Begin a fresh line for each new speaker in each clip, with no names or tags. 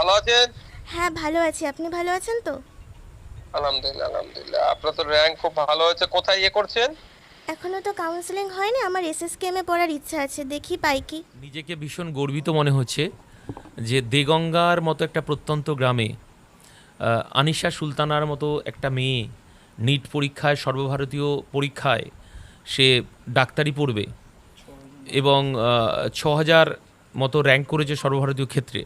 ভালো আছেন?
হ্যাঁ ভালো আছি। আপনি ভালো আছেন তো?
আলহামদুলিল্লাহ আলহামদুলিল্লাহ। আপনার তো র্যাঙ্ক খুব ভালো হয়েছে। কোথায় ইয়ে করছেন?
এখনও তো কাউন্সেলিং হয়নি। আমার এসএসকেএমে পড়ার ইচ্ছা আছে। দেখি পাই কি।
নিজেকে ভীষণ গর্বিত মনে হচ্ছে যে দেগঙ্গার মতো একটা প্রত্যন্ত গ্রামে আনিশা সুলতানার মতো একটা মেয়ে নিট পরীক্ষায় সর্বভারতীয় পরীক্ষায় সে ডাক্তারি পড়বে এবং ছ হাজার মতো র্যাঙ্ক করেছে সর্বভারতীয় ক্ষেত্রে।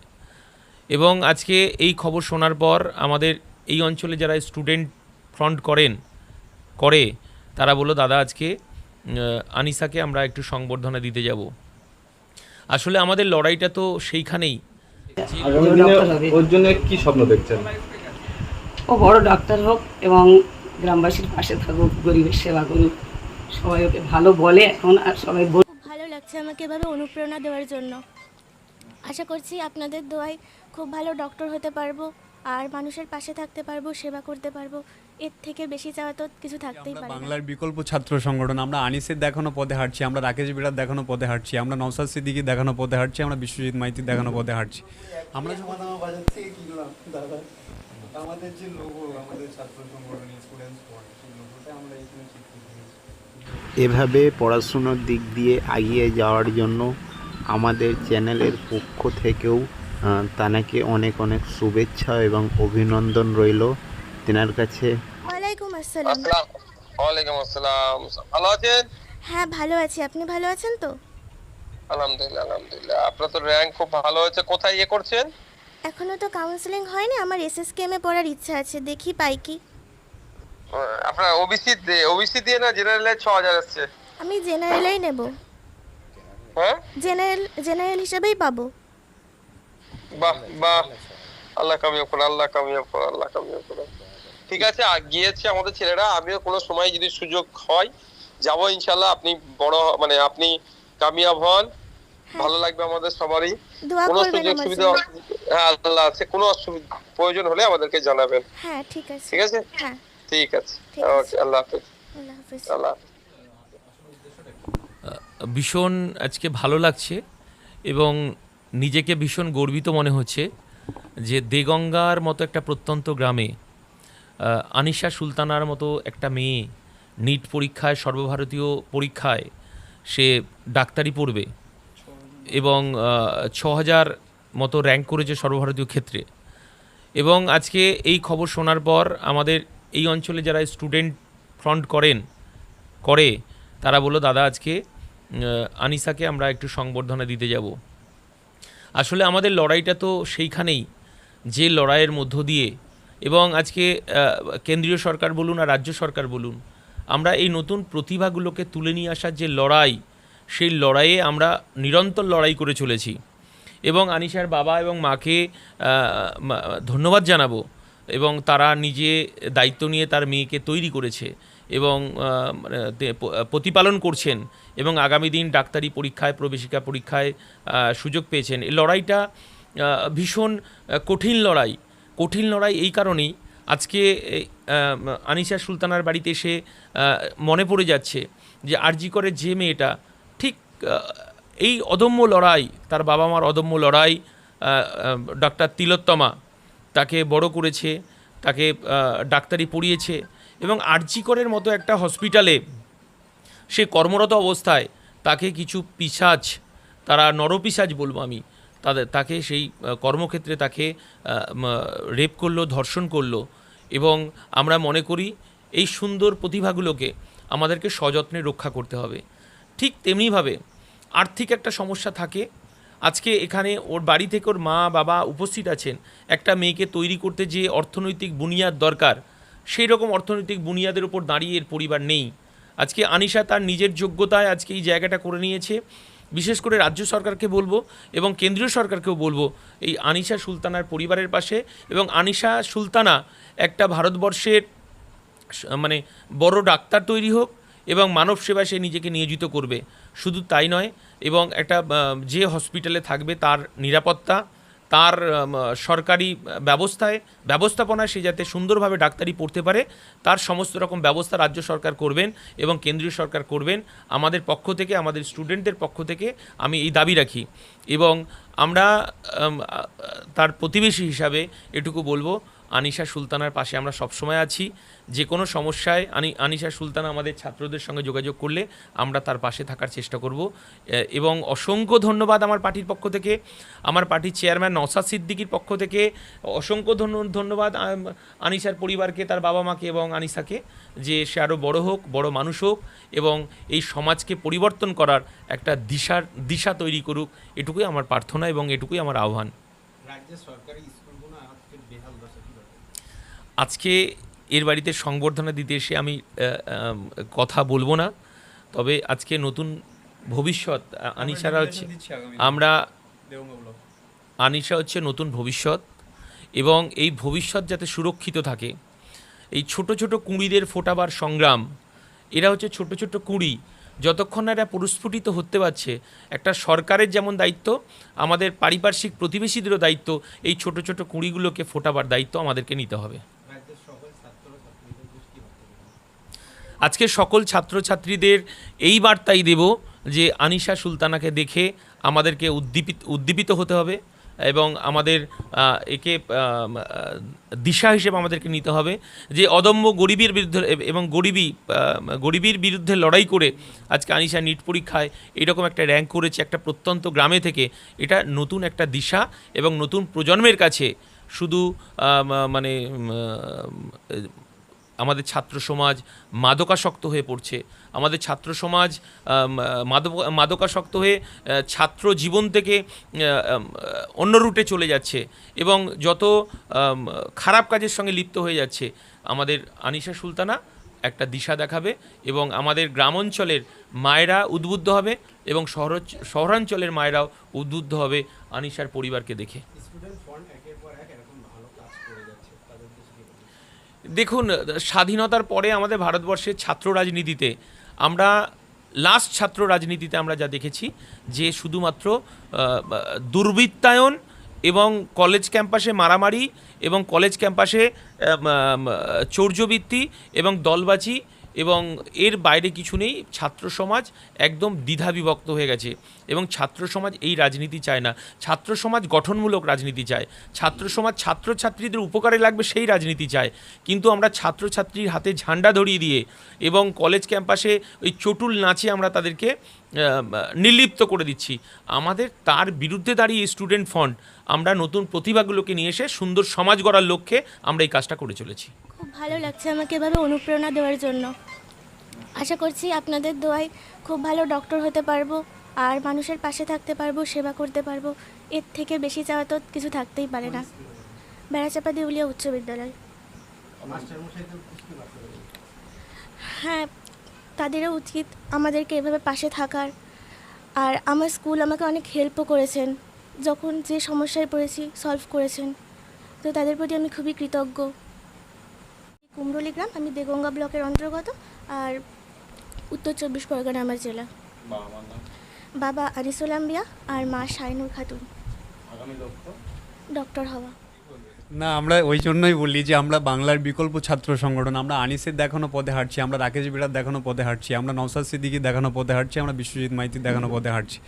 এবং আজকে এই খবর শোনার পর আমাদের এই অঞ্চলে যারা স্টুডেন্ট ফ্রন্ট করেন করে তারা বলল দাদা আজকে আনিসাকে আমরা একটু সংবর্ধনা দিতে যাব। আসলে আমাদের লড়াইটা তো সেইখানেই।
ওর জন্য কি স্বপ্ন দেখছেন?
ও বড় ডাক্তার হোক এবং গ্রামবাসীর পাশে থাকুক গরিবের সেবা করুক সবাই ওকে ভালো বলে এখন আর সবাই
ভালো লাগছে আমাকে এভাবে অনুপ্রেরণা দেওয়ার জন্য। আশা করছি আপনাদের দোয়ায় খুব ভালো ডক্টর হতে পারব আর মানুষের পাশে থাকতে পারব সেবা করতে পারব এর থেকে বেশি চাওয়া তো কিছু থাকতেই পারে
বাংলার বিকল্প ছাত্র সংগঠন আমরা আনিসের দেখানো পথে হাঁটছি আমরা রাকেশ বিরাট দেখানো পথে হাঁটছি আমরা নওসাদ সিদ্দিকি দেখানো পথে হাঁটছি আমরা বিশ্বজিৎ মাইতির দেখানো পথে হাঁটছি। আমরা যখন
বাজার থেকে কিনলাম দাদা আমাদের যে লোগো আমাদের ছাত্র সংগঠন স্টুডেন্টস ফ্রন্ট সেই লোগোটা আমরা এখানে
এভাবে পড়াশুনোর দিক দিয়ে এগিয়ে যাওয়ার জন্য আমাদের চ্যানেলের পক্ষ থেকেও তানাকে অনেক অনেক শুভেচ্ছা এবং অভিনন্দন রইল তেনার কাছে।
ওয়ালাইকুম আসসালাম।
ওয়ালাইকুম আসসালাম। ভালো আছেন?
হ্যাঁ ভালো আছি। আপনি ভালো আছেন তো?
আলহামদুলিল্লাহ আলহামদুলিল্লাহ। আপনার তো র্যাঙ্ক খুব ভালো হয়েছে। কোথায় ইয়ে করছেন?
এখনও তো কাউন্সেলিং হয়নি। আমার এসএসকেএমে পড়ার ইচ্ছা আছে। দেখি পাই কি।
আপনার ওবিসি ওবিসি দিয়ে না জেনারেলে ছ হাজার আসছে
আমি জেনারেলেই নেব।
হ্যাঁ?
জেনারেল জেনারেল হিসেবেই পাবো।
বাহ বাহ। আল্লাহ কামিয়াব করো আল্লাহ কামিয়াব করো আল্লাহ কামিয়াব করো ঠিক আছে আর গিয়েছে আমাদের ছেলেরা আমিও কোনো সময় যদি সুযোগ হয় যাব ইনশাল্লাহ আপনি বড় মানে আপনি কামিয়াব হন। ভালো লাগবে আমাদের সবারই। কোনো সুযোগ সুবিধা হ্যাঁ আল্লাহ আছে। কোনো অসুবিধা প্রয়োজন হলে আমাদেরকে জানাবেন।
হ্যাঁ ঠিক আছে।
ঠিক আছে?
হ্যাঁ।
ঠিক আছে। ওকে আল্লাহ হাফেজ।
আল্লাহ হাফিজ।
আল্লাহ হাফেজ।
ভীষণ আজকে ভালো লাগছে এবং নিজেকে ভীষণ গর্বিত মনে হচ্ছে যে দেগঙ্গার মতো একটা প্রত্যন্ত গ্রামে আনিশা সুলতানার মতো একটা মেয়ে নিট পরীক্ষায়, সর্বভারতীয় পরীক্ষায় সে ডাক্তারি পড়বে এবং ছ হাজার মতো র্যাঙ্ক করেছে সর্বভারতীয় ক্ষেত্রে। এবং আজকে এই খবর শোনার পর আমাদের এই অঞ্চলে যারা স্টুডেন্ট ফ্রন্ট করেন, করে, তারা বলল, দাদা, আজকে আনিসাকে আমরা একটু সংবর্ধনা দিতে যাব। আসলে আমাদের লড়াইটা তো সেইখানেই, যে লড়াইয়ের মধ্য দিয়ে। এবং আজকে কেন্দ্রীয় সরকার বলুন আর রাজ্য সরকার বলুন, আমরা এই নতুন প্রতিভাগুলোকে তুলে নিয়ে আসার যে লড়াই, সেই লড়াইয়ে আমরা নিরন্তর লড়াই করে চলেছি। এবং আনিশার বাবা এবং মাকে ধন্যবাদ জানাব। এবং তারা নিজে দায়িত্ব নিয়ে তার মেয়েকে তৈরি করেছে। এবং মানে প্রতিপালন করছেন এবং আগামী দিন ডাক্তারি পরীক্ষায়, প্রবেশিকা পরীক্ষায় সুযোগ পেয়েছেন। এই লড়াইটা ভীষণ কঠিন লড়াই। কঠিন লড়াই এই কারণেই আজকে আনিশা সুলতানার বাড়িতে এসে মনে পড়ে যাচ্ছে যে আরজি করে যে মেয়েটা, ঠিক এই অদম্য লড়াই, তার বাবা মার অদম্য লড়াই ডক্টর তিলোত্তমা তাকে বড় করেছে, তাকে ডাক্তারি পড়িয়েছে এবং আরজিকরের মতো একটা হসপিটালে সে কর্মরত অবস্থায় তাকে কিছু পিসাজ, তারা নরপিসাজ বলব আমি তাদের তাকে সেই কর্মক্ষেত্রে তাকে রেপ করল, ধর্ষণ করল এবং আমরা মনে করি এই সুন্দর প্রতিভাগুলোকে আমাদেরকে সযত্নে রক্ষা করতে হবে। ঠিক তেমনিভাবে আর্থিক একটা সমস্যা থাকে। আজকে এখানে ওর বাড়ি থেকে ওর মা, বাবা উপস্থিত আছেন। একটা মেয়েকে তৈরি করতে যে অর্থনৈতিক বুনিয়াদ দরকার সেই রকম অর্থনৈতিক বুনিয়াদের উপর দাঁড়িয়ে এর পরিবার নেই। আজকে আনিশা তার নিজের যোগ্যতায় আজকে এই জায়গাটা করে নিয়েছে। বিশেষ করে রাজ্য সরকারকে বলব এবং কেন্দ্রীয় সরকারকেও বলব, এই আনিশা সুলতানার পরিবারের পাশে এবং আনিশা সুলতানা একটা ভারতবর্ষের মানে বড় ডাক্তার তৈরি হোক এবং মানব সেবায় সে নিজেকে নিয়োজিত করবে। শুধু তাই নয়, এবং একটা যে হসপিটালে থাকবে তার নিরাপত্তা তার সরকারি ব্যবস্থায়, ব্যবস্থাপনায় সে যাতে সুন্দরভাবে ডাক্তারি পড়তে পারে, তার সমস্ত রকম ব্যবস্থা রাজ্য সরকার করবেন এবং কেন্দ্রীয় সরকার করবেন। আমাদের পক্ষ থেকে, আমাদের স্টুডেন্টদের পক্ষ থেকে আমি এই দাবি রাখি। এবং আমরা তার প্রতিবেশী হিসাবে এটুকু বলব আনিশা সুলতানার পাশে আমরা সবসময় আছি। যে কোনো সমস্যায় আনি, আনিশা সুলতানা আমাদের ছাত্রদের সঙ্গে যোগাযোগ করলে আমরা তার পাশে থাকার চেষ্টা করব। এবং অসংখ্য ধন্যবাদ আমার পার্টির পক্ষ থেকে, আমার পার্টির চেয়ারম্যান নওসাদ সিদ্দিকির পক্ষ থেকে। অসংখ্য ধন্য- ধন্যবাদ আনিশার পরিবারকে, তার বাবা মাকে এবং আনিশাকে, যে সে আরও বড় হোক, বড় মানুষ হোক, এবং এই সমাজকে পরিবর্তন করার একটা দিশার, দিশা তৈরি করুক, এটুকুই আমার প্রার্থনা এবং এটুকুই আমার আহ্বান।
রাজ্যের সরকারি স্কুলগুলো আজকে বেহাল দশা কি ব্যাপার?
আজকে এর বাড়িতে সংবর্ধনা দিতে এসে আমি কথা বলব না। তবে আজকে নতুন ভবিষ্যৎ আ- আনিশারা হচ্ছে আমরা আনিশা হচ্ছে নতুন ভবিষ্যৎ এবং এই ভবিষ্যৎ যাতে সুরক্ষিত থাকে এই ছোট ছোট কুঁড়িদের ফোটাবার সংগ্রাম এরা হচ্ছে ছোট ছোট কুঁড়ি। যতক্ষণ না এরা পরিস্ফুটিত হতে পারছে একটা সরকারের যেমন দায়িত্ব আমাদের পারিপার্শ্বিক প্রতিবেশীদেরও দায়িত্ব এই ছোট ছোট কুঁড়িগুলোকে ফোটাবার দায়িত্ব আমাদেরকে নিতে হবে
রাজ্যের সকল ছাত্র ছাত্রীদের কি বার্তা
আজকে সকল ছাত্রছাত্রীদের এই বার্তাই দেব যে আনিশা সুলতানাকে দেখে আমাদেরকে উদ্দীপিত উদ্দীপিত হতে হবে এবং আমাদের একে দিশা হিসেবে আমাদেরকে নিতে হবে যে অদম্য গরিবীর বিরুদ্ধে এবং গরিবী গরিবীর বিরুদ্ধে লড়াই করে আজকে আনিশা নিট পরীক্ষায় এরকম একটা র্যাঙ্ক করেছে একটা প্রত্যন্ত গ্রামে থেকে। এটা নতুন একটা দিশা এবং নতুন প্রজন্মের কাছে শুধু মানে আমাদের ছাত্র সমাজ মাদকাসক্ত হয়ে পড়ছে। আমাদের ছাত্র সমাজ মাদক মাদকাসক্ত হয়ে ছাত্র জীবন থেকে অন্য রুটে চলে যাচ্ছে এবং যত খারাপ কাজের সঙ্গে লিপ্ত হয়ে যাচ্ছে, আমাদের আনিশা সুলতানা একটা দিশা দেখাবে এবং আমাদের গ্রাম অঞ্চলের মায়েরা উদ্বুদ্ধ হবে এবং শহর শহরাঞ্চলের মায়েরাও উদ্বুদ্ধ হবে আনিশার পরিবারকে দেখে
স্টুডেন্ট ফ্রন্ট একের পর এক এরকম ভালো কাজ করে যাচ্ছে তাদের দেশে কি বলবেন?
দেখুন, স্বাধীনতার পরে আমাদের ভারতবর্ষের ছাত্র রাজনীতিতে আমরা লাস্ট ছাত্র রাজনীতিতে আমরা যা দেখেছি, যে শুধুমাত্র দুর্বৃত্তায়ন এবং কলেজ ক্যাম্পাসে মারামারি এবং কলেজ ক্যাম্পাসে চৌর্যবৃত্তি এবং দলবাজি এবং এর বাইরে কিছু নেই, ছাত্র সমাজ একদম দ্বিধা বিভক্ত হয়ে গেছে এবং ছাত্র সমাজ এই রাজনীতি চায় না। ছাত্র সমাজ গঠনমূলক রাজনীতি চায়। ছাত্র সমাজ ছাত্রছাত্রীদের উপকারে লাগবে সেই রাজনীতি চায়। কিন্তু আমরা ছাত্রছাত্রীর হাতে ঝান্ডা ধরিয়ে দিয়ে এবং কলেজ ক্যাম্পাসে ওই চটুল নাচে আমরা তাদেরকে নির্লিপ্ত করে দিচ্ছি। আমাদের তার বিরুদ্ধে দাঁড়িয়ে স্টুডেন্ট ফন্ড, আমরা নতুন প্রতিভাগুলোকে নিয়ে এসে সুন্দর সমাজ গড়ার লক্ষ্যে আমরা এই কাজটা করে চলেছি।
ভালো লাগছে আমাকে এভাবে অনুপ্রেরণা দেওয়ার জন্য। আশা করছি আপনাদের দোয়ায় খুব ভালো ডক্টর হতে পারব, আর মানুষের পাশে থাকতে পারব, সেবা করতে পারব। এর থেকে বেশি চাওয়া তো কিছু থাকতেই পারে না। বেড়াচাপা দেউলিয়া উচ্চ বিদ্যালয়? হ্যাঁ তাদেরও উচিত আমাদেরকে এভাবে পাশে থাকার। আর আমার স্কুল আমাকে অনেক হেল্পও করেছেন, যখন যে সমস্যায় পড়েছি সলভ করেছেন। তো তাদের প্রতি আমি খুবই কৃতজ্ঞ। কুমরলি গ্রাম আমি দেগঙ্গা ব্লকের অন্তর্গত আর উত্তর চব্বিশ পরগনা আমার জেলা। বাবা আনিসুল আম্বিয়া আর মা শাইনুর খাতুন। ডক্টর হওয়া।
না আমরা ওই জন্যই বলি যে আমরা বাংলার বিকল্প ছাত্র সংগঠন আমরা আনিসের দেখানো পথে হাঁটছি আমরা রাকেশ বিড়ার দেখানো পথে হাঁটছি আমরা নওসাদ সিদ্দিকির দেখানো পথে হাঁটছি আমরা বিশ্বজিৎ মাইতির দেখানো পথে হাঁটছি।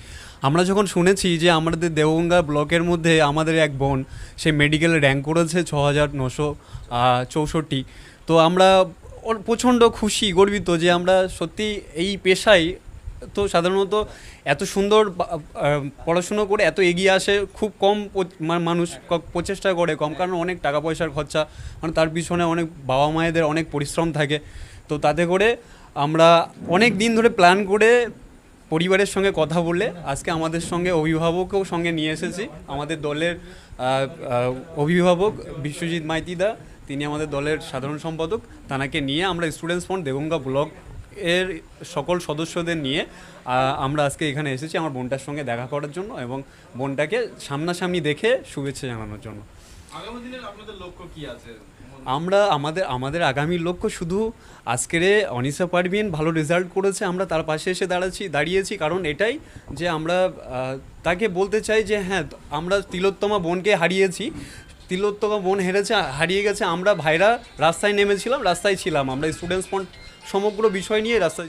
আমরা যখন শুনেছি যে আমাদের দেওগঙ্গা ব্লকের মধ্যে আমাদের এক বোন সে মেডিকেলে র্যাঙ্ক করেছে ছ হাজার নশো চৌষট্টি তো আমরা প্রচণ্ড খুশি, গর্বিত যে আমরা সত্যি এই পেশায় তো সাধারণত এত সুন্দর পড়াশুনো করে এত এগিয়ে আসে, খুব কম মানুষ প্রচেষ্টা করে, কম কারণ অনেক টাকা পয়সার খরচা মানে তার পিছনে অনেক বাবা মায়েদের অনেক পরিশ্রম থাকে। তো তাতে করে আমরা অনেক দিন ধরে প্ল্যান করে পরিবারের সঙ্গে কথা বলে আজকে আমাদের সঙ্গে অভিভাবকও সঙ্গে নিয়ে এসেছি। আমাদের দলের অভিভাবক বিশ্বজিৎ মাইতিদা তিনি আমাদের দলের সাধারণ সম্পাদক। তানাকে নিয়ে আমরা স্টুডেন্টস ফ্রন্ট দেবঙ্গা ব্লক এর সকল সদস্যদের নিয়ে আমরা আজকে এখানে এসেছি আমার বোনটার সঙ্গে দেখা করার জন্য এবং বোনটাকে সামনাসামনি দেখে শুভেচ্ছা জানানোর জন্য।
আগামী দিনের আপনাদের লক্ষ্য কি আছে?
আমরা আমাদের আমাদের আগামী লক্ষ্য শুধু আজকের অনিসা পারভিন ভালো রেজাল্ট করেছে, আমরা তার পাশে এসে দাঁড়াচ্ছি, দাঁড়িয়েছি। কারণ এটাই যে আমরা তাকে বলতে চাই যে হ্যাঁ আমরা তিলোত্তমা বোনকে হারিয়েছি। তিলোত্তমা বোন হেরেছে, হারিয়ে গেছে, আমরা ভাইরা রাস্তায় নেমেছিলাম, রাস্তায় ছিলাম। আমরা স্টুডেন্টস সমগ্র বিষয় নিয়ে রাস্তায়